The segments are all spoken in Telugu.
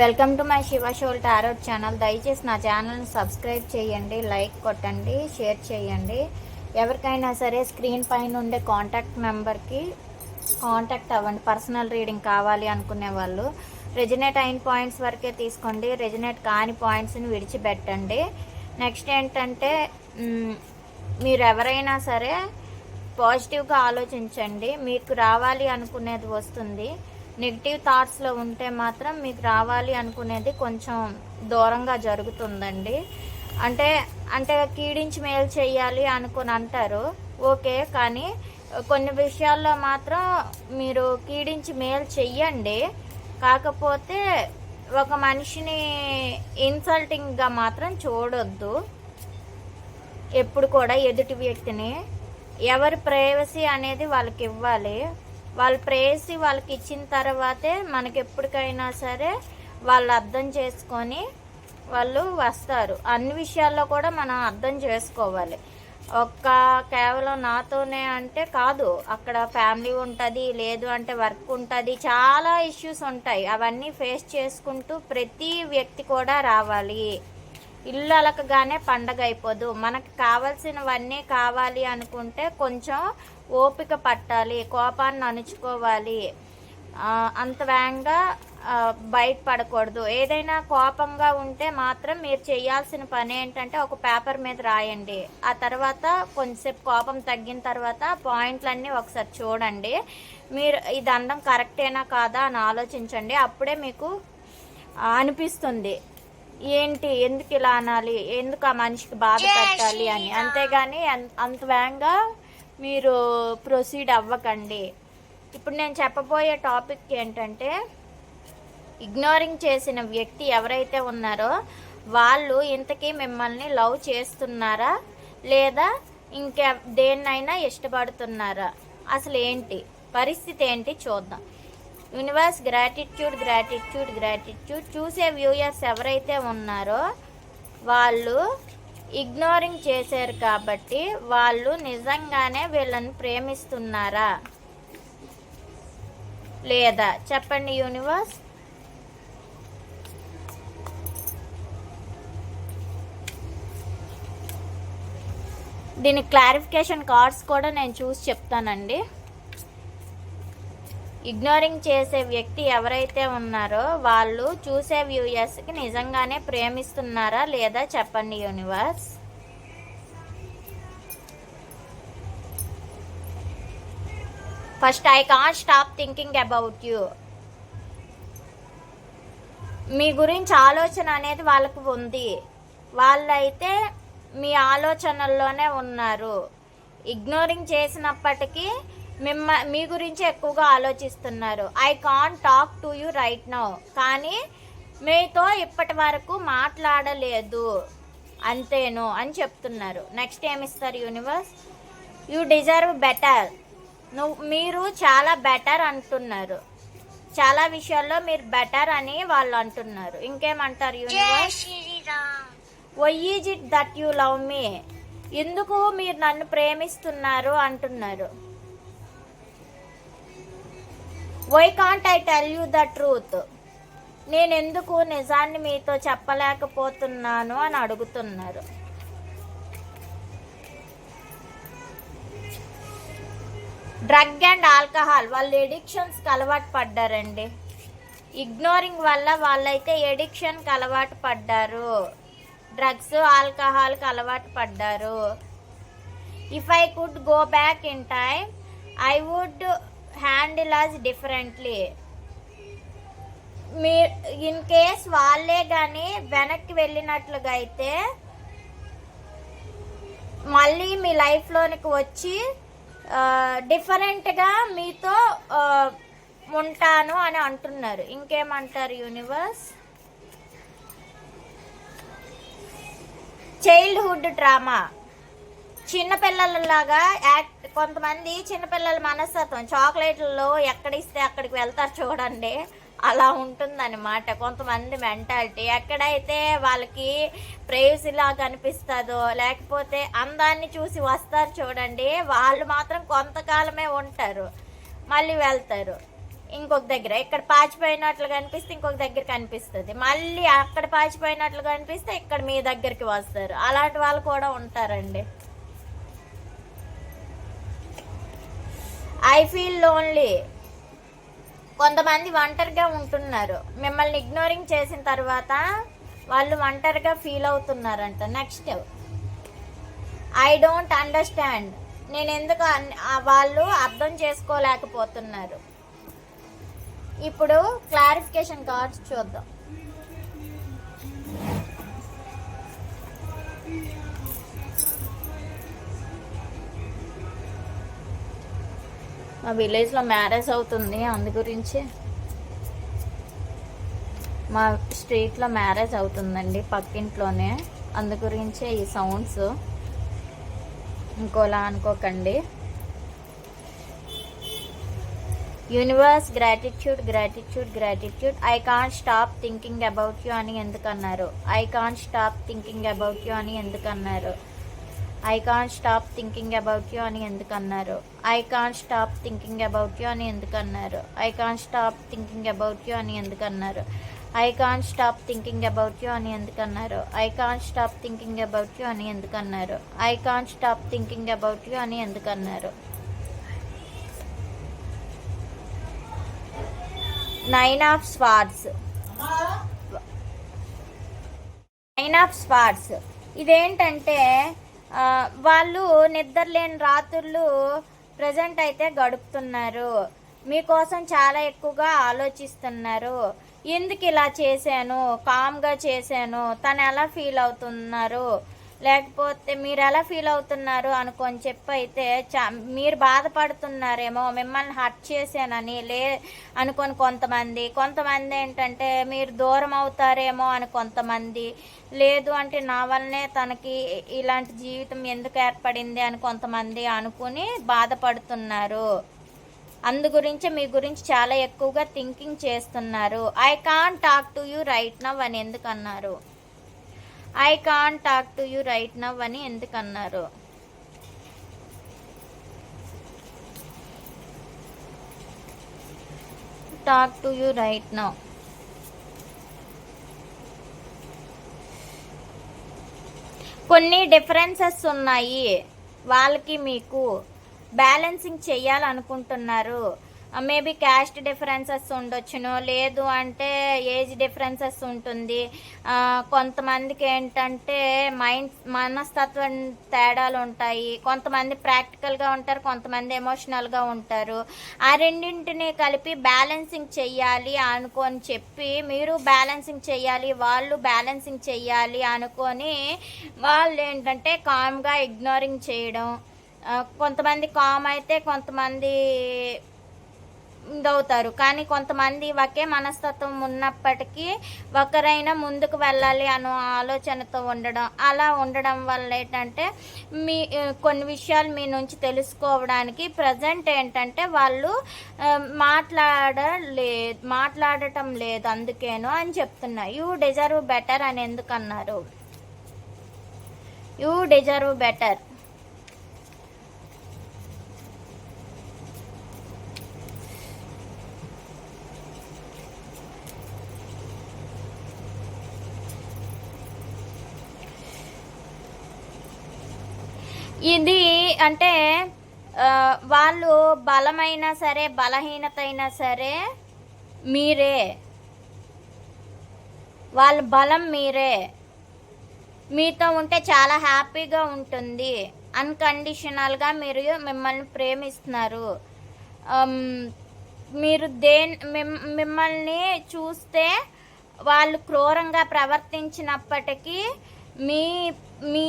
Welcome to my Shiva soul tarot channel. దయచేసి నా ఛానల్ని సబ్స్క్రైబ్ చేయండి లైక్ కొట్టండి షేర్ చేయండి. ఎవరికైనా సరే స్క్రీన్ పైన ఉండే కాంటాక్ట్ నెంబర్కి కాంటాక్ట్ అవ్వండి. పర్సనల్ రీడింగ్ కావాలి అనుకునే వాళ్ళు రెజినేట్ అయిన పాయింట్స్ వరకే తీసుకోండి. రెజినేట్ కాని పాయింట్స్ని విడిచిపెట్టండి. నెక్స్ట్ ఏంటంటే మీరు ఎవరైనా సరే పాజిటివ్గా ఆలోచించండి. మీకు రావాలి అనుకునేది వస్తుంది. నెగిటివ్ థాట్స్లో ఉంటే మాత్రం మీకు రావాలి అనుకునేది కొంచెం దూరంగా జరుగుతుందండి. అంటే అంటే కీడించి మేలు చేయాలి అనుకుని అంటారు. ఓకే కానీ కొన్ని విషయాల్లో మాత్రం మీరు కీడించి మేలు చెయ్యండి. కాకపోతే ఒక మనిషిని ఇన్సల్టింగ్గా మాత్రం చూడొద్దు. ఎప్పుడు కూడా ఎదుటి వ్యక్తిని ఎవరి ప్రైవసీ అనేది వాళ్ళకి ఇవ్వాలి. వాళ్ళు ప్రేసి వాళ్ళకి ఇచ్చిన తర్వాతే మనకి ఎప్పటికైనా సరే వాళ్ళు అర్థం చేసుకొని వాళ్ళు వస్తారు. అన్ని విషయాల్లో కూడా మనం అర్థం చేసుకోవాలి. ఒక్క కేవలం నాతోనే అంటే కాదు అక్కడ ఫ్యామిలీ ఉంటుంది లేదు అంటే వర్క్ ఉంటుంది చాలా ఇష్యూస్ ఉంటాయి. అవన్నీ ఫేస్ చేసుకుంటూ ప్రతి వ్యక్తి కూడా రావాలి. ఇల్లు అలకగానే పండగ అయిపోదు. మనకు కావాల్సినవన్నీ కావాలి అనుకుంటే కొంచెం ఓపిక పట్టాలి కోపాన్ని అణుచుకోవాలి. అంత వేగంగా బయటపడకూడదు. ఏదైనా కోపంగా ఉంటే మాత్రం మీరు చేయాల్సిన పని ఏంటంటే ఒక పేపర్ మీద రాయండి. ఆ తర్వాత కొంచెంసేపు కోపం తగ్గిన తర్వాత పాయింట్లన్నీ ఒకసారి చూడండి. మీరు ఈ దండం కరెక్టేనా కాదా అని ఆలోచించండి. అప్పుడే మీకు అనిపిస్తుంది. ఏంటి? ఎందుకు ఇలా అనాలి? ఎందుకు ఆ మనిషికి బాధ పెట్టాలి అని. అంతేగాని అంత వేగంగా మీరు ప్రొసీడ్ అవ్వకండి. ఇప్పుడు నేను చెప్పబోయే టాపిక్ ఏంటంటే ఇగ్నోరింగ్ చేసిన వ్యక్తి ఎవరైతే ఉన్నారో వాళ్ళు ఇంతకీ మిమ్మల్ని లవ్ చేస్తున్నారా? లేదా ఇంకా దేన్నైనా ఇష్టపడుతున్నారా? అసలు ఏంటి? పరిస్థితి ఏంటి? చూద్దాం. యూనివర్స్ గ్రాటిట్యూడ్ గ్రాటిట్యూడ్ గ్రాటిట్యూడ్ చూసే వ్యూయర్స్ ఎవరైతే ఉన్నారో వాళ్ళు ఇగ్నోరింగ్ చేశారు కాబట్టి వాళ్ళు నిజంగానే వీళ్ళని ప్రేమిస్తున్నారా? లేదా చెప్పండి యూనివర్స్. దీని క్లారిఫికేషన్ కార్డ్స్ కూడా నేను చూసి చెప్తానండి. ఇగ్నోరింగ్ చేసే వ్యక్తి ఎవరైతే ఉన్నారో వాళ్ళు చూసే వ్యూయర్స్కి నిజంగానే ప్రేమిస్తున్నారా లేదా చెప్పండి universe first I can stop thinking about you మీ గురించి ఆలోచన అనేది వాళ్ళకు ఉంది. వాళ్ళైతే మీ ఆలోచనల్లోనే ఉన్నారు. ఇగ్నోరింగ్ చేసినప్పటికీ మిమ్మ మీ గురించి ఎక్కువగా ఆలోచిస్తున్నారు. I can talk to you right now కానీ మీతో ఇప్పటి వరకు మాట్లాడలేదు. అంతేను అని చెప్తున్నారు. నెక్స్ట్ ఏమిస్తారు యూనివర్స్ యూ డిజర్వ్ బెటర్ నువ్వు మీరు చాలా బెటర్ అంటున్నారు. చాలా విషయాల్లో మీరు బెటర్ అని వాళ్ళు అంటున్నారు. ఇంకేమంటారు universe why is it that you love me ఎందుకు మీరు నన్ను ప్రేమిస్తున్నారు అంటున్నారు? Why can't I tell you the truth నేను ఎందుకు నిజాన్ని మీతో చెప్పలేకపోతున్నాను అని అడుగుతున్నారు. డ్రగ్ అండ్ ఆల్కహాల్ వాళ్ళు ఎడిక్షన్స్కి అలవాటు పడ్డారండి. ఇగ్నోరింగ్ వల్ల వాళ్ళైతే ఎడిక్షన్కి అలవాటు పడ్డారు. డ్రగ్స్ ఆల్కహాల్కి అలవాటు పడ్డారు. If I could go back in time I would handle us differently me in case వాళ్ళే కానీ వెనక్కి వెళ్ళినట్లుగా అయితే మళ్ళీ మీ లైఫ్లోనికి వచ్చి డిఫరెంట్గా మీతో ఉంటాను అని అంటున్నారు. ఇంకేమంటారు యూనివర్స్ చైల్డ్హుడ్ డ్రామా చిన్నపిల్లలలాగా యాక్ట్ కొంతమంది చిన్నపిల్లల మనస్తత్వం. చాక్లెట్లలో ఎక్కడ ఇస్తే అక్కడికి వెళ్తారు చూడండి. అలా ఉంటుందన్నమాట. కొంతమంది మెంటాలిటీ. ఎక్కడైతే వాళ్ళకి ప్రేయసిలా కనిపిస్తుందో లేకపోతే అందాన్ని చూసి వస్తారు చూడండి వాళ్ళు మాత్రం కొంతకాలమే ఉంటారు. మళ్ళీ వెళ్తారు. ఇంకొక దగ్గర. ఇక్కడ పాచిపోయినట్లు కనిపిస్తే ఇంకొక దగ్గర కనిపిస్తుంది. మళ్ళీ అక్కడ పాచిపోయినట్లు కనిపిస్తే ఇక్కడ మీ దగ్గరికి వస్తారు. అలాంటి వాళ్ళు కూడా ఉంటారండి. ఐ ఫీల్ లోన్లీ కొంతమంది ఒంటరిగా ఉంటున్నారు. మిమ్మల్ని ఇగ్నోరింగ్ చేసిన తర్వాత వాళ్ళు ఒంటరిగా ఫీల్ అవుతున్నారంట. నెక్స్ట్ ఐ డోంట్ అండర్స్టాండ్ నేను ఎందుకు అన్- వాళ్ళు అర్థం చేసుకోలేకపోతున్నారు. ఇప్పుడు క్లారిఫికేషన్ కార్డ్స్ చూద్దాం. మా విలేజ్లో మ్యారేజ్ అవుతుంది అందు గురించి మా స్ట్రీట్లో మ్యారేజ్ అవుతుందండి పక్కింట్లోనే. అందు గురించే ఈ సౌండ్స్ ఇంకోలా అనుకోకండి. Universe gratitude gratitude gratitude I can't stop thinking about you అని ఎందుకన్నారు? I can't stop thinking about you అని ఎందుకన్నారు? I can stop thinking about you అని ఎందుకు అన్నారు? I can stop thinking about you అని ఎందుకన్నారు I can stop thinking about you అని ఎందుకన్నారు I can stop thinking about you అని ఎందుకన్నారు I can stop thinking about you అని ఎందుకన్నారు I can stop thinking about you అని ఎందుకన్నారు nine of swords nine of swords ఇదేంటంటే వాళ్ళు నిద్రలేని రాత్రులు ప్రజెంట్ అయితే గడుపుతున్నారు. మీకోసం చాలా ఎక్కువగా ఆలోచిస్తున్నారు. ఎందుకు ఇలా చేశాను? కామ్గా చేశాను. తను ఎలా ఫీల్ అవుతున్నారు? లేకపోతే మీరు ఎలా ఫీల్ అవుతున్నారు అనుకొని చెప్పి అయితే చా మీరు బాధపడుతున్నారేమో మిమ్మల్ని హర్ట్ చేశానని లే అనుకొని కొంతమంది కొంతమంది ఏంటంటే మీరు దూరం అవుతారేమో అని కొంతమంది లేదు అంటే నా వల్లనే తనకి ఇలాంటి జీవితం ఎందుకు ఏర్పడింది అని కొంతమంది అనుకుని బాధపడుతున్నారు. అందు గురించి మీ గురించి చాలా ఎక్కువగా థింకింగ్ చేస్తున్నారు. I can't talk to you right now అని ఎందుకన్నారు? I can talk to you right now అని ఎందుకన్నారు? Talk to you right now కొన్ని డిఫరెన్సెస్ ఉన్నాయి. వాళ్ళకి మీకు బ్యాలెన్సింగ్ చేయాలనుకుంటున్నారు. మేబీ క్యాస్ట్ డిఫరెన్సెస్ ఉండొచ్చును. లేదు అంటే ఏజ్ డిఫరెన్సెస్ ఉంటుంది. Uh, కొంతమందికి ఏంటంటే మైండ్ మనస్తత్వం తేడాలు ఉంటాయి. కొంతమంది ప్రాక్టికల్గా ఉంటారు కొంతమంది ఎమోషనల్గా ఉంటారు. ఆ రెండింటిని కలిపి బ్యాలెన్సింగ్ చెయ్యాలి అనుకొని చెప్పి మీరు బ్యాలెన్సింగ్ చెయ్యాలి వాళ్ళు బ్యాలెన్సింగ్ చెయ్యాలి అనుకొని వాళ్ళు ఏంటంటే కామ్గా ఇగ్నోరింగ్ చేయడం. Uh, కొంతమంది కామ్ అయితే కొంతమంది ఇదవుతారు కానీ కొంతమంది ఒకే మనస్తత్వం ఉన్నప్పటికీ ఒకరైనా ముందుకు వెళ్ళాలి అనే ఆలోచనతో ఉండడం అలా ఉండడం వల్ల ఏంటంటే మీ కొన్ని విషయాలు మీ నుంచి తెలుసుకోవడానికి ప్రజెంట్ ఏంటంటే వాళ్ళు మాట్లాడలే మాట్లాడటం లేదు అందుకేను అని చెప్తున్నా. యూ డిజర్వ్ బెటర్ అని ఎందుకన్నారు? You deserve better. ఇది అంటే వాళ్ళు బలమైనా సరే బలహీనత అయినా సరే మీరే. వాళ్ళ బలం మీరే. మీతో ఉంటే చాలా హ్యాపీగా ఉంటుంది. అన్కండిషనల్గా మీరు మిమ్మల్ని ప్రేమిస్తున్నారు. మీరు దే మిమ్- మిమ్మల్ని చూస్తే వాళ్ళు క్రూరంగా ప్రవర్తించినప్పటికీ మీ మీ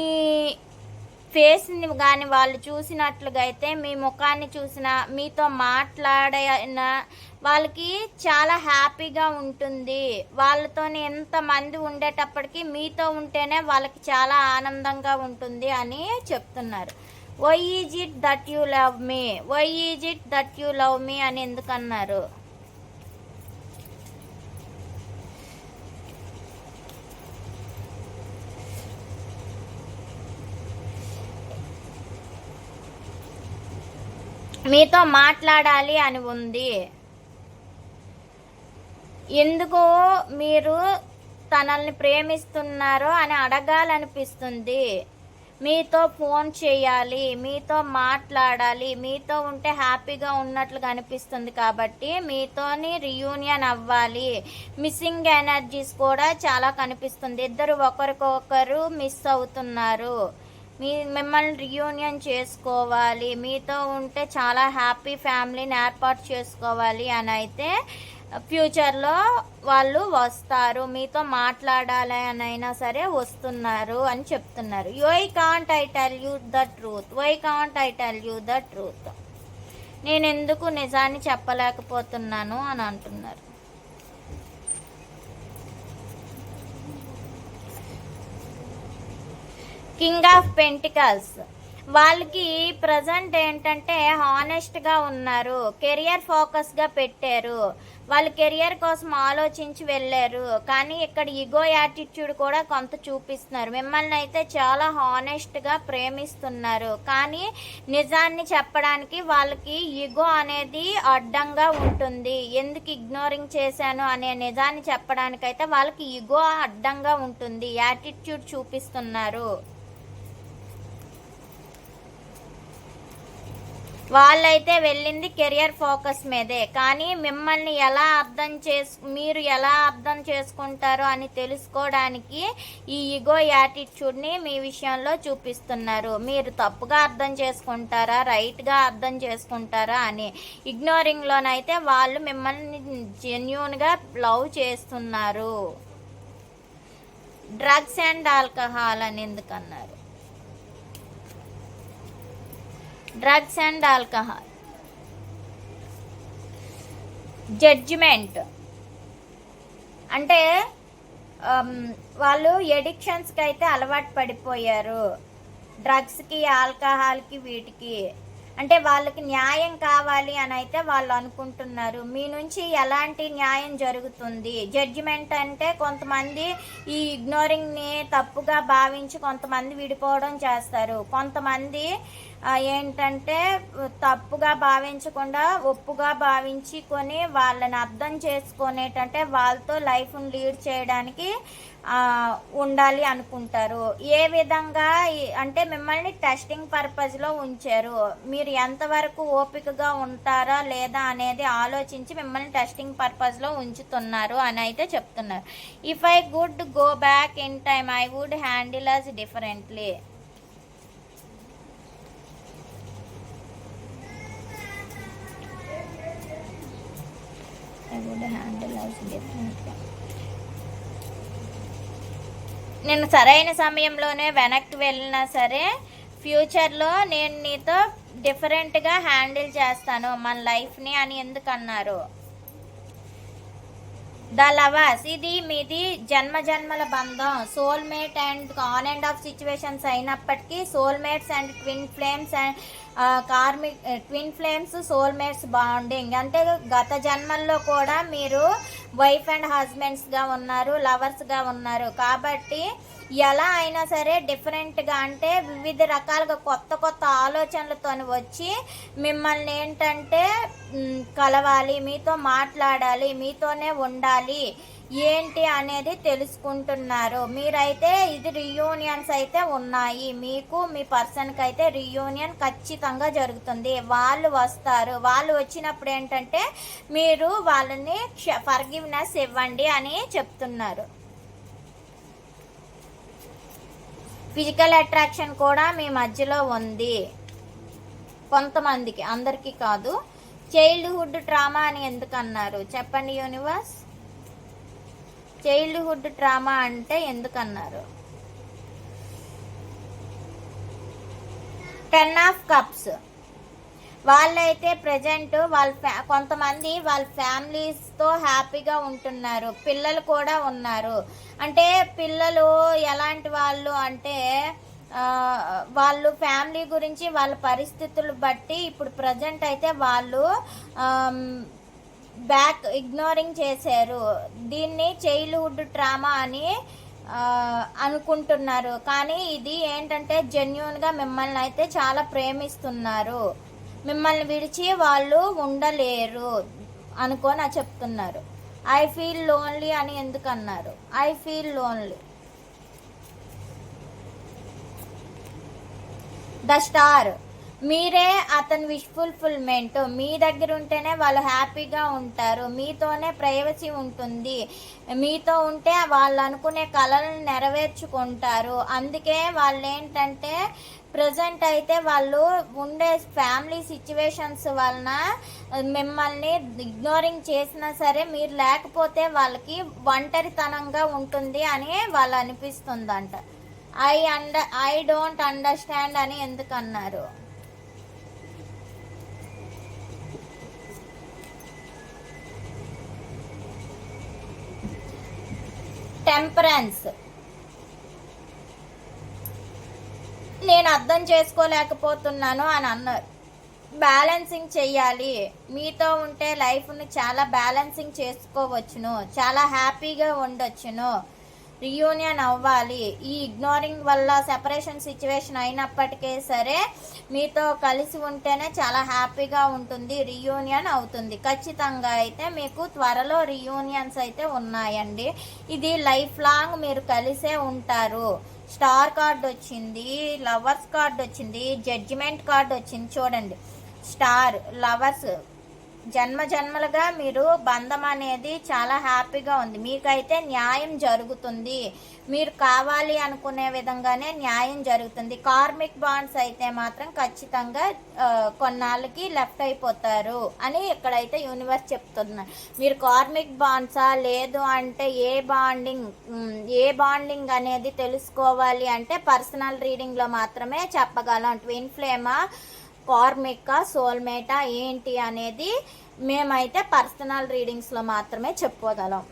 ఫేస్ని కానీ వాళ్ళు చూసినట్లుగా అయితే మీ ముఖాన్ని చూసిన మీతో మాట్లాడిన వాళ్ళకి చాలా హ్యాపీగా ఉంటుంది. వాళ్ళతో ఎంతమంది ఉండేటప్పటికి మీతో ఉంటేనే వాళ్ళకి చాలా ఆనందంగా ఉంటుంది అని చెప్తున్నారు. Why is it that you love me why is it that you love me అని ఎందుకన్నారు? మీతో మాట్లాడాలి అని ఉంది. ఎందుకు మీరు తనల్ని ప్రేమిస్తున్నారో అని అడగాలనిపిస్తుంది. మీతో ఫోన్ చేయాలి మీతో మాట్లాడాలి మీతో ఉంటే హ్యాపీగా ఉన్నట్లుగా అనిపిస్తుంది కాబట్టి మీతోని రియూనియన్ అవ్వాలి. మిస్సింగ్ ఎనర్జీస్ కూడా చాలా కనిపిస్తుంది. ఇద్దరు ఒకరికొకరు మిస్ అవుతున్నారు. మీ మిమ్మల్ని రియూనియన్ చేసుకోవాలి. మీతో ఉంటే చాలా హ్యాపీ ఫ్యామిలీని ఏర్పాటు చేసుకోవాలి అని అయితే ఫ్యూచర్లో వాళ్ళు వస్తారు. మీతో మాట్లాడాలి అని అయినా సరే వస్తున్నారు అని చెప్తున్నారు. Why can't I tell you the truth why can't I tell you the truth నేను ఎందుకు నిజాన్ని చెప్పలేకపోతున్నాను అని అంటున్నారు. King of pentacles. వాళ్ళకి ప్రజెంట్ ఏంటంటే హానెస్ట్గా ఉన్నారు కెరియర్ ఫోకస్గా పెట్టారు. వాళ్ళు కెరియర్ కోసం ఆలోచించి వెళ్ళారు. కానీ ఇక్కడ ఇగో యాటిట్యూడ్ కూడా కొంత చూపిస్తున్నారు. మిమ్మల్ని అయితే చాలా హానెస్ట్గా ప్రేమిస్తున్నారు. కానీ నిజాన్ని చెప్పడానికి వాళ్ళకి ఇగో అనేది అడ్డంగా ఉంటుంది. ఎందుకు ఇగ్నోరింగ్ చేశాను అనే నిజాన్ని చెప్పడానికైతే వాళ్ళకి ఇగో అడ్డంగా ఉంటుంది. యాటిట్యూడ్ చూపిస్తున్నారు. వాళ్ళైతే వెళ్ళింది కెరియర్ ఫోకస్ మీదే. కానీ మిమ్మల్ని ఎలా అర్థం చేసు మీరు ఎలా అర్థం చేసుకుంటారో అని తెలుసుకోవడానికి ఈ ఇగో యాటిట్యూడ్ని మీ విషయంలో చూపిస్తున్నారు. మీరు తప్పుగా అర్థం చేసుకుంటారా రైట్గా అర్థం చేసుకుంటారా అని. ఇగ్నోరింగ్లోనైతే వాళ్ళు మిమ్మల్ని జెన్యున్గా లవ్ చేస్తున్నారు. డ్రగ్స్ అండ్ ఆల్కహాల్ అని ఎందుకన్నారు? డ్రగ్స్ అండ్ ఆల్కహాల్ జడ్జిమెంట్ అంటే um, వాళ్ళు ఎడిక్షన్స్కి అయితే అలవాటు పడిపోయారు. డ్రగ్స్కి ఆల్కహాల్కి వీటికి. అంటే వాళ్ళకి న్యాయం కావాలి అని అయితే వాళ్ళు అనుకుంటున్నారు. మీ నుంచి ఎలాంటి న్యాయం జరుగుతుంది? జడ్జిమెంట్ అంటే కొంతమంది ఈ ఇగ్నోరింగ్ని తప్పుగా భావించి కొంతమంది విడిపోవడం చేస్తారు. కొంతమంది ఏంటంటే తప్పుగా భావించకుండా ఒప్పుగా భావించుకొని వాళ్ళని అర్థం చేసుకునేటంటే వాళ్ళతో లైఫ్ని లీడ్ చేయడానికి ఉండాలి అనుకుంటారు. ఏ విధంగా అంటే మిమ్మల్ని టెస్టింగ్ పర్పస్లో ఉంచారు? మీరు ఎంతవరకు ఓపికగా ఉంటారా లేదా అనేది ఆలోచించి మిమ్మల్ని టెస్టింగ్ పర్పస్లో ఉంచుతున్నారు అని అయితే చెప్తున్నారు. If I could go back in time I would handle us differently I would handle us differently నేను సరైన సమయంలోనే వెనక్కి వెళ్ళినా సరే ఫ్యూచర్లో నేను నీతో డిఫరెంట్గా హ్యాండిల్ చేస్తాను మన లైఫ్ని అని ఎందుకన్నారు? ద లవర్స్ ఇది మీది జన్మ జన్మల బంధం. Soulmate and on and off situations అయినప్పటికీ soulmates and twin flames and karmic twin flames soulmates bonding. అంటే గత జన్మల్లో కూడా మీరు వైఫ్ అండ్ హస్బెండ్స్గా ఉన్నారు లవర్స్గా ఉన్నారు. కాబట్టి ఎలా అయినా సరే డిఫరెంట్గా అంటే వివిధ రకాలుగా కొత్త కొత్త ఆలోచనలతో వచ్చి మిమ్మల్ని ఏంటంటే కలవాలి మీతో మాట్లాడాలి మీతోనే ఉండాలి. ఏంటి అనేది తెలుసుకుంటున్నారు. మీరైతే ఇది రియూనియన్స్ అయితే ఉన్నాయి. మీకు మీ పర్సన్కి అయితే రియూనియన్ ఖచ్చితంగా జరుగుతుంది. వాళ్ళు వస్తారు. వాళ్ళు వచ్చినప్పుడు ఏంటంటే మీరు వాళ్ళని ఫర్గివ్నెస్ ఇవ్వండి అని చెప్తున్నారు. ఫిజికల్ అట్రాక్షన్ కూడా మీ మధ్యలో ఉంది. కొంతమందికి అందరికీ కాదు. చైల్డ్హుడ్ ట్రామా అని ఎందుకన్నారు? చెప్పండి యూనివర్స్ చైల్డ్హుడ్ ట్రామా అంటే ఎందుకన్నారు? Ten of cups. వాళ్ళైతే ప్రజెంట్ వాళ్ళ ఫ్యా కొంతమంది వాళ్ళ ఫ్యామిలీస్తో హ్యాపీగా ఉంటున్నారు. పిల్లలు కూడా ఉన్నారు. అంటే పిల్లలు ఎలాంటి వాళ్ళు అంటే వాళ్ళు ఫ్యామిలీ గురించి వాళ్ళ పరిస్థితులు బట్టి ఇప్పుడు ప్రజెంట్ అయితే వాళ్ళు బ్యాక్ ఇగ్నోరింగ్ చేశారు. దీన్ని చైల్డ్హుడ్ ట్రామా అని అనుకుంటున్నారు. కానీ ఇది ఏంటంటే జెన్యున్గా మిమ్మల్ని అయితే చాలా ప్రేమిస్తున్నారు. మిమ్మల్ని విడిచి వాళ్ళు ఉండలేరు అనుకొని చెప్తున్నారు. ఐ ఫీల్ లోన్లీ అని ఎందుకు అన్నారు I feel lonely the star మీరే అతని విష్ ఫుల్ఫిల్మెంట్ మీ దగ్గర ఉంటేనే వాళ్ళు హ్యాపీగా ఉంటారు. మీతోనే ప్రైవసీ ఉంటుంది. మీతో ఉంటే వాళ్ళు అనుకునే కళలను నెరవేర్చుకుంటారు. అందుకే వాళ్ళు ఏంటంటే ప్రజెంట్ అయితే వాళ్ళు ఉండే ఫ్యామిలీ సిచ్యువేషన్స్ వలన మిమ్మల్ని ఇగ్నోరింగ్ చేసినా సరే మీరు లేకపోతే వాళ్ళకి ఒంటరితనంగా ఉంటుంది అని వాళ్ళు అనిపిస్తుందంట I under I don't understand అని ఎందుకన్నారు? టెంపరెన్స్. నేను అర్థం చేసుకోలేకపోతున్నాను అని అన్నారు. బ్యాలెన్సింగ్ చెయ్యాలి. మీతో ఉంటే లైఫ్ని చాలా బ్యాలెన్సింగ్ చేసుకోవచ్చును. చాలా హ్యాపీగా ఉండొచ్చును. రియూనియన్ అవ్వాలి. ఈ ఇగ్నోరింగ్ వల్ల సెపరేషన్ సిచ్యువేషన్ అయినప్పటికీ సరే మీతో కలిసి ఉంటేనే చాలా హ్యాపీగా ఉంటుంది రియూనియన్ అవుతుంది. ఖచ్చితంగా అయితే మీకు త్వరలో రియూనియన్స్ అయితే ఉన్నాయండి. ఇది లైఫ్ లాంగ్ మీరు కలిసే ఉంటారు. స్టార్ కార్డ్ వచ్చింది లవర్స్ కార్డ్ వచ్చింది జడ్జిమెంట్ కార్డ్ వచ్చింది. చూడండి. స్టార్ లవర్స్ జన్మ జన్మలుగా మీరు బంధం అనేది చాలా హ్యాపీగా ఉంది. మీకైతే న్యాయం జరుగుతుంది. మీరు కావాలి అనుకునే విధంగానే న్యాయం జరుగుతుంది. కార్మిక్ బాండ్స్ అయితే మాత్రం ఖచ్చితంగా కొన్నాళ్ళకి లెఫ్ట్ అయిపోతారు అని ఇక్కడైతే యూనివర్స్ చెప్తున్నారు. మీరు కార్మిక్ బాండ్సా? లేదు అంటే ఏ బాండింగ్ ఏ బాండింగ్ అనేది తెలుసుకోవాలి అంటే పర్సనల్ రీడింగ్లో మాత్రమే చెప్పగలం. ట్విన్ ఫ్లేమా? కార్మిక సోల్మేటా ఏంటి అనేది మేమైతే పర్సనల్ రీడింగ్స్లో మాత్రమే చెప్పుకోగలం.